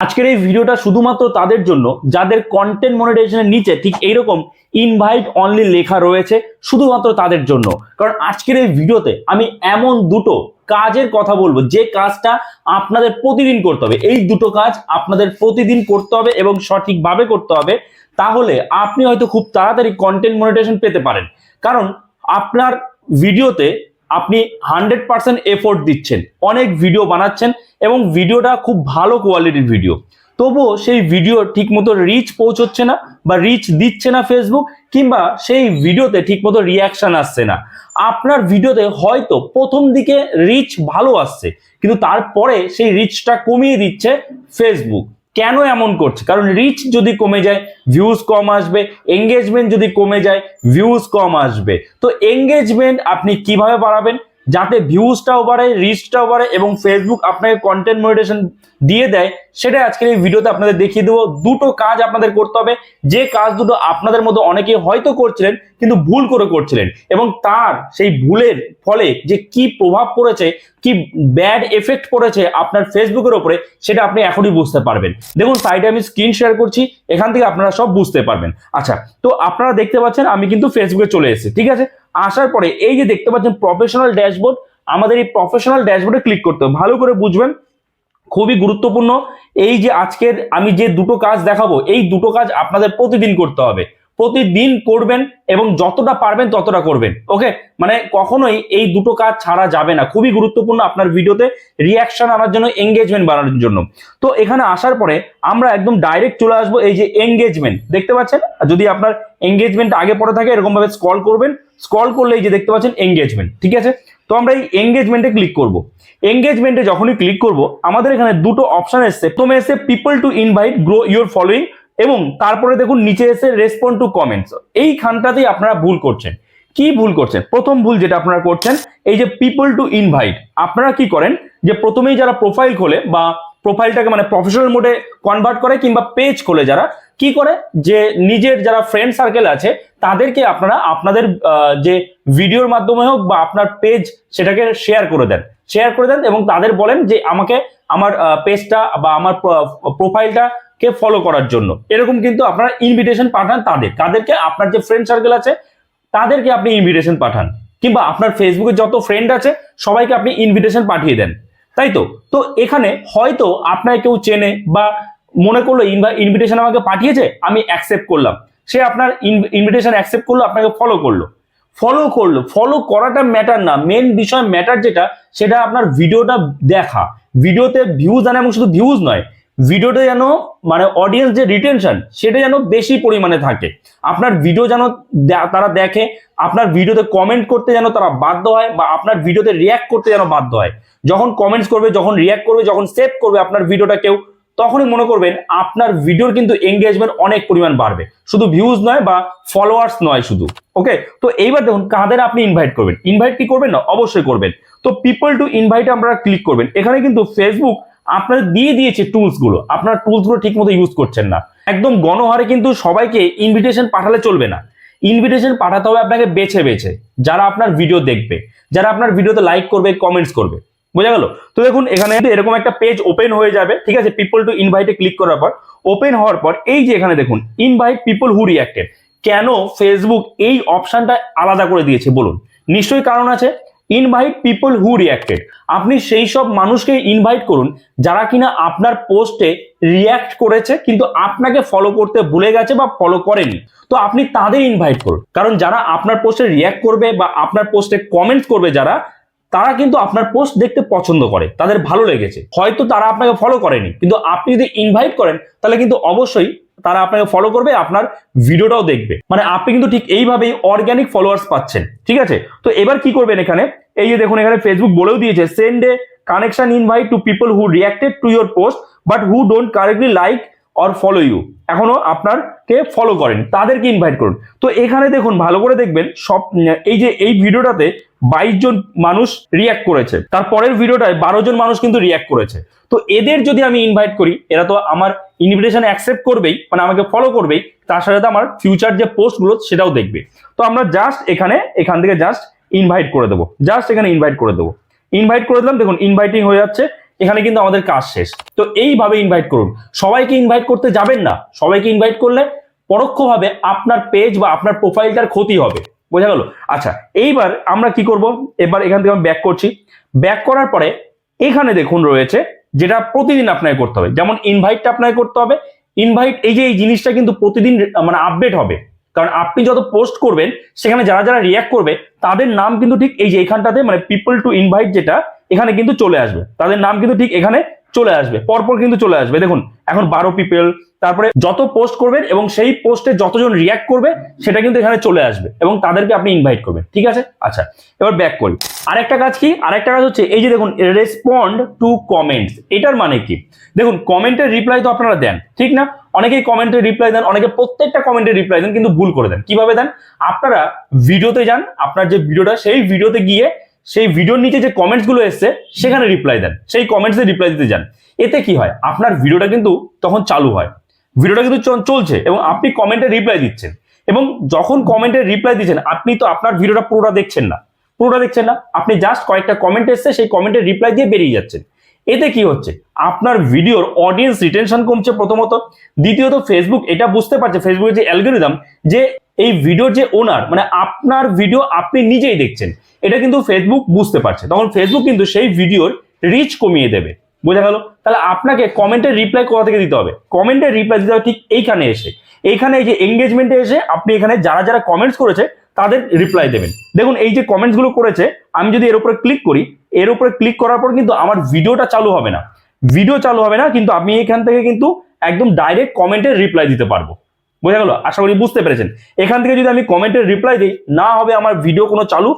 আজকের এই ভিডিওটা শুধুমাত্র তাদের জন্য, যাদের কন্টেন্ট মনিটাইজেশনের নিচে ঠিক এইরকম ইনভাইট অনলি লেখা রয়েছে, শুধুমাত্র তাদের জন্য। কারণ আজকের এই ভিডিওতে আমি এমন দুটো কাজের কথা বলব, যে কাজটা আপনাদের প্রতিদিন করতে হবে। এই দুটো কাজ আপনাদের প্রতিদিন করতে হবে এবং সঠিকভাবে করতে হবে, তাহলে আপনি হয়তো খুব তাড়াতাড়ি কন্টেন্ট মনিটাইজেশন পেতে পারেন। কারণ আপনার ভিডিওতে আপনি হান্ড্রেড পার্সেন্ট এফোর্ট দিচ্ছেন। অনেক ভিডিও বানাচ্ছেন এবং ভিডিওটা খুব ভালো কোয়ালিটির ভিডিও তবুও সেই ভিডিও ঠিকমতো রিচ পৌঁছচ্ছে না বা রিচ দিচ্ছে না ফেসবুক কিংবা সেই ভিডিওতে ঠিকমতো রিয়াকশন আসছে না। আপনার ভিডিওতে হয়তো প্রথম দিকে রিচ ভালো আসছে, কিন্তু তারপরে সেই রিচটা কমিয়ে দিচ্ছে ফেসবুক কেন এমন করছে? কারণ রিচ যদি কমে যায় ভিউজ কম আসবে এঙ্গেজমেন্ট যদি কমে যায় ভিউজ কম আসবে। তো এঙ্গেজমেন্ট আপনি কীভাবে বাড়াবেন? যাতে ভিউজটাও বাড়ে রিচটাও বাড়ে এবং ফেসবুক আপনাকে কন্টেন্ট মনিটেশন দিয়ে দেয় সেটা আজকের এই ভিডিওতে আপনাদের দেখিয়ে দেবো। দুটো কাজ আপনাদের করতে হবে। যে কাজ দুটো আপনাদের মধ্যে অনেকে হয়তো করছিলেন, কিন্তু ভুল করে করছিলেন এবং তার সেই ভুলের ফলে যে কি প্রভাব পড়েছে, কি ব্যাড এফেক্ট পড়েছে আপনার ফেসবুকের ওপরে, সেটা আপনি এখনই বুঝতে পারবেন। দেখুন সাইডে আমি স্ক্রিন শেয়ার করছি, এখান থেকে আপনারা সব বুঝতে পারবেন। আচ্ছা তো আপনারা দেখতে পাচ্ছেন, আমি কিন্তু ফেসবুকে চলে এসেছি, ঠিক আছে? আসার পরে এই যে দেখতে পাচ্ছেন প্রফেশনাল ড্যাশবোর্ড আমাদের এই প্রফেশনাল ড্যাশবোর্ডে ক্লিক করতে হবে। ভালো করে বুঝবেন, খুবই গুরুত্বপূর্ণ। এই যে আজকের আমি যে দুটো কাজ দেখাবো, এই দুটো কাজ আপনাদের প্রতিদিন করতে হবে। প্রতিদিন করবেন এবং যতটা পারবেন ততটা করবেন। ওকে মানে কখনোই এই দুটো কাজ ছাড়া যাবে না। খুবই গুরুত্বপূর্ণ আপনার ভিডিওতে রিয়াকশন আনার জন্য এঙ্গেজমেন্ট বাড়ানোর জন্য। তো এখানে আসার পরে আমরা একদম ডাইরেক্ট চলে আসব এই যে এঙ্গেজমেন্ট দেখতে পাচ্ছেন? যদি আপনার এঙ্গেজমেন্ট আগে পরে থাকে এরকম ভাবে স্ক্রল করবেন। স্ক্রল করলে এই যে দেখতে পাচ্ছেন এঙ্গেজমেন্ট ঠিক আছে? তো আমরা এই এঙ্গেজমেন্টে ক্লিক করব। এঙ্গেজমেন্টে যখনই ক্লিক করব, আমাদের এখানে দুটো অপশন এসছে। প্রথমে এসে people to invite grow your following এবং তারপরে দেখুন নিচে এসে রেসপন্ড টু কমেন্টস এইখানটাতেই আপনারা ভুল করছেন। কি ভুল করছেন? প্রথম ভুল যেটা আপনারা করছেন, এই যে পিপল টু ইনভাইট আপনারা কি করেন? যে প্রথমেই যারা প্রোফাইল খোলে বা প্রোফাইলটাকে মানে প্রফেশনাল মোডে কনভার্ট করে কিংবা পেজ খোলে যারা, কি করে? যে নিজের যারা ফ্রেন্ড সার্কেল আছে, তাদেরকে আপনারা আপনাদের যে ভিডিওর মাধ্যমে হোক বা আপনার পেজ সেটাকে শেয়ার করে দেন। শেয়ার করে দেন এবং তাদের বলেন যে আমাকে আমার পেজটা বা আমার প্রোফাইলটা কে ফলো করার জন্য। এরকম কিন্তু আপনারা ইনভিটেশন পাঠান তাদের। তাদেরকে আপনার যে ফ্রেন্ড সার্কেল আছে, তাদেরকে আপনি ইনভিটেশন পাঠান। কিংবা আপনার ফেসবুকে যত ফ্রেন্ড আছে, সবাইকে আপনি ইনভিটেশন পাঠিয়ে দেন। তাই তো? তো এখানে হয়তো আপনার কেউ চেনে বা মনে করল ইনভিটেশন আমাকে পাঠিয়েছে, আমি অ্যাকসেপ্ট করলাম। সে আপনার ইনভিটেশন অ্যাকসেপ্ট করল, আপনাকে ফলো করল। ফলো করল। ফলো করাটা ম্যাটার না। মেন বিষয় ম্যাটার যেটা, সেটা আপনার ভিডিওটা দেখা। ভিডিওতে ভিউজ আনে এবং শুধু ভিউজ নয়। ভিডিওটা যেন মানে অডিয়েন্স যে রিটেনশন সেটা যেন বেশি পরিমাণে থাকে। আপনার ভিডিও যেন তারা দেখে, আপনার ভিডিওতে কমেন্ট করতে যেন তারা বাধ্য হয়, বা আপনার ভিডিওতে রিয়াক্ট করতে যেন বাধ্য হয়। যখন কমেন্টস করবে, যখন রিয়াক্ট করবে, যখন সেভ করবে আপনার ভিডিওটা কেউ, তখনই মনে করবেন আপনার ভিডিওর কিন্তু এঙ্গেজমেন্ট অনেক পরিমাণ বাড়বে। শুধু ভিউজ নয় বা ফলোয়ার্স নয় শুধু ওকে তো এইবার দেখুন, কাদের আপনি ইনভাইট করবেন? ইনভাইট কি করবেন না? অবশ্যই করবেন। তো পিপল টু ইনভাইট আপনারা ক্লিক করবেন। এখানে কিন্তু ফেসবুক আপনাদের দিয়ে দিয়েছে টুলসগুলো। আপনার টুলসগুলো ঠিক মতো ইউজ করছেন না। একদম গণহারে কিন্তু সবাইকে ইনভিটেশন পাঠালে চলবে না। ইনভিটেশন পাঠাতে হবে আপনাকে বেছে বেছে। যারা আপনার ভিডিও দেখবে, যারা আপনার ভিডিওতে লাইক করবে কমেন্টস করবে। বোঝা গেল? তো দেখুন, এখানে এরকম একটা পেজ ওপেন হয়ে যাবে। ঠিক আছে? পিপল টু ইনভাইটে ক্লিক করার পর ওপেন হওয়ার পর, এই যে এখানে দেখুন ইনভাইট পিপল হু রিয়াক্টেড কেন ফেসবুক এই অপশনটা আলাদা করে দিয়েছে? বলুন। নিশ্চয়ই কারণ আছে। ইনভাইট পিপল হু রিয়াক্টেড আপনি সেই সব মানুষকে ইনভাইট করুন, যারা কিনা আপনার পোস্টে রিয়াক্ট করেছে, কিন্তু আপনাকে ফলো করতে ভুলে গেছে বা ফলো করেনি। তো আপনি তাদের ইনভাইট করুন। কারণ যারা আপনার পোস্টে রিয়াক্ট করবে বা আপনার পোস্টে কমেন্টস করবে যারা তারা কিন্তু আপনার পোস্ট দেখতে পছন্দ করে, তাদের ভালো লেগেছে। হয়তো তারা আপনাকে ফলো করেনি, কিন্তু আপনি যদি ইনভাইট করেন, তাহলে কিন্তু অবশ্যই তারা আপনাকে ফলো করবে, আপনার ভিডিওটাও দেখবে। মানে আপনি কিন্তু ঠিক এইভাবেই অর্গ্যানিক ফলোয়ার্স পাচ্ছেন, ঠিক আছে? তো এবার কি করবেন এখানে? এই যে দেখুন, এখানে ফেসবুক বলেও দিয়েছে send a connection invite to people who reacted to your post but who don't correctly like or follow you এখনও আপনারকে ফলো করেন, তাদেরকে ইনভাইট করুন। তো এখানে দেখুন, ভালো করে দেখবেন, সব, এই যে, এই ভিডিওটাতে বাইশ জন মানুষ রিয়াক্ট করেছে। তার পরের ভিডিওটায় বারো জন মানুষ কিন্তু রিয়াক্ট করেছে। তো এদের যদি আমি ইনভাইট করি, এরা তো আমার ইনভিটেশন অ্যাকসেপ্ট করবেই মানে আমাকে ফলো করবেই, তার সাথে আমার ফিউচার যে পোস্টগুলো, সেটাও দেখবে। তো আমরা জাস্ট এখানে, এখান থেকে জাস্ট ইনভাইট করে দেবো। জাস্ট এখানে ইনভাইট করে দেবো। ইনভাইট করে দিলাম, দেখুন ইনভাইটিং হয়ে যাচ্ছে। এখানে কিন্তু আমাদের কাজ শেষ। তো এইভাবে ইনভাইট করুন। সবাইকে ইনভাইট করতে যাবেন না। সবাইকে ইনভাইট করলে পরোক্ষভাবে আপনার পেজ বা আপনার প্রোফাইলটার ক্ষতি হবে। বোঝা গেল? আচ্ছা এইবার আমরা কি করব? এবার এখান থেকে আমি ব্যাক করছি। ব্যাক করার পরে এখানে দেখুন রয়েছে যেটা প্রতিদিন আপনাকে করতে হবে। যেমন ইনভাইটটা আপনাকে করতে হবে। ইনভাইট এই যে এই জিনিসটা কিন্তু প্রতিদিন মানে আপডেট হবে। কারণ আপনি যত পোস্ট করবেন, সেখানে যারা যারা রিয়াক্ট করবে, তাদের নাম কিন্তু ঠিক এই যে এখানটাতে মানে পিপল টু ইনভাইট যেটা এখানে কিন্তু চলে আসবে। তাদের নাম কিন্তু ঠিক এখানে চলে আসবে। পরপর কিন্তু চলে আসবে। দেখুন, এখন বারো পিপল তারপরে যত পোস্ট করবেন এবং সেই পোস্টে যতজন রিয়াক্ট করবে, সেটা কিন্তু এখানে চলে আসবে এবং তাদেরকে আপনি ইনভাইট করবেন। ঠিক আছে? আচ্ছা এবার ব্যাক করি। আরেকটা কাজ কি? আরেকটা কাজ হচ্ছে, এই যে দেখুন রেসপন্ড টু কমেন্টস এটার মানে কি? দেখুন কমেন্টের রিপ্লাই তো আপনারা দেন, ঠিক না? অনেকেই কমেন্টের রিপ্লাই দেন, অনেকে প্রত্যেকটা কমেন্টের রিপ্লাই দেন, কিন্তু ভুল করে দেন। কীভাবে দেন? আপনারা ভিডিওতে যান, আপনার যে ভিডিওটা সেই ভিডিওতে গিয়ে সেই ভিডিওর নিচে যে কমেন্টসগুলো এসছে, সেখানে রিপ্লাই দেন। সেই কমেন্টসে রিপ্লাই দিতে যান। এতে কি হয়? আপনার ভিডিওটা কিন্তু তখন চালু হয়। ভিডিওটা কিন্তু চলছে এবং আপনি কমেন্টে রিপ্লাই দিচ্ছেন। এবং যখন কমেন্টে রিপ্লাই দিচ্ছেন, আপনি তো আপনার ভিডিওটা পুরোটা দেখছেন না। পুরোটা দেখছেন না। আপনি জাস্ট কয়েকটা কমেন্ট এসছে, সেই কমেন্টের রিপ্লাই দিয়ে বেরিয়ে যাচ্ছেন। এতে কি হচ্ছে? আপনার ভিডিওর অডিয়েন্স রিটেনশন কমছে প্রথমত। দ্বিতীয়ত ফেসবুক এটা বুঝতে পারছে। ফেসবুকের যে অ্যালগোরিদম যে এই ভিডিওর যে ওনার মানে আপনার ভিডিও আপনি নিজেই দেখছেন, এটা কিন্তু ফেসবুক বুঝতে পারছে। তখন ফেসবুক কিন্তু সেই ভিডিওর রিচ কমিয়ে দেবে। বোঝা গেল? তাহলে আপনাকে কমেন্টের রিপ্লাই কোথা থেকে দিতে হবে? কমেন্টের রিপ্লাই দিতে হবে ঠিক এইখানে এসে। এইখানে এই যে এঙ্গেজমেন্টে এসে আপনি এখানে যারা যারা কমেন্টস করেছে, তাদের রিপ্লাই দেবেন। দেখুন, এই যে কমেন্টসগুলো করেছে, আমি যদি এর উপরে ক্লিক করি, এর উপরে ক্লিক করার পর কিন্তু আমার ভিডিওটা চালু হবে না। ভিডিও চালু হবে না, কিন্তু আমি এখান থেকে কিন্তু একদম ডাইরেক্ট কমেন্টের রিপ্লাই দিতে পারব। বোঝা গেল? আশা করি বুঝতে পেরেছেন। এখান থেকে যদি আমি কমেন্টের রিপ্লাই দিই, না হবে আমার ভিডিও কোনো চালু,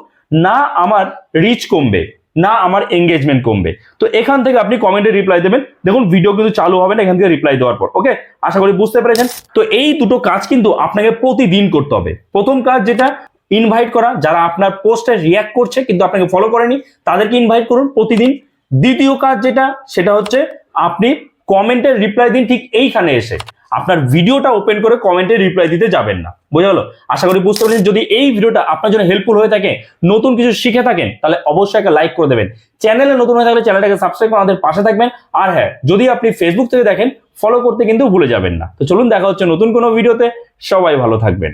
না আমার রিচ কমবে, না আমার এঙ্গেজমেন্ট কমবে। তো এখান থেকে আপনি কমেন্টে রিপ্লাই দেবেন। দেখুন ভিডিও কিন্তু চালু হবে না, এখান থেকে রিপ্লাই দেওয়ার পর ওকে আশা করি বুঝতে পেরেছেন। তো এই দুটো কাজ কিন্তু আপনাকে প্রতিদিন করতে হবে। প্রথম কাজ যেটা ইনভাইট করা। যারা আপনার পোস্টে রিয়াক্ট করছে, কিন্তু আপনাকে ফলো করেনি, তাদেরকে ইনভাইট করুন প্রতিদিন। দ্বিতীয় কাজ যেটা, সেটা হচ্ছে, আপনি কমেন্টের রিপ্লাই দিন ঠিক এইখানে এসে। আপনার ভিডিওটা ওপেন করে কমেন্টে রিপ্লাই দিতে যাবেন না। বোঝা গেল? আশা করি বুঝতে পেরেছেন। যদি এই ভিডিওটা আপনার জন্য হেল্পফুল হয়ে থাকে, নতুন কিছু শিখে থাকেন, তাহলে অবশ্যই একটা লাইক করে দেবেন। চ্যানেলে নতুন হয়ে থাকলে চ্যানেলটাকে সাবস্ক্রাইব করে আমাদের পাশে থাকবেন। আর হ্যাঁ যদি আপনি ফেসবুক থেকে দেখেন ফলো করতে কিন্তু ভুলে যাবেন না। তো চলুন, দেখা হচ্ছে নতুন কোনো ভিডিওতে। সবাই ভালো থাকবেন।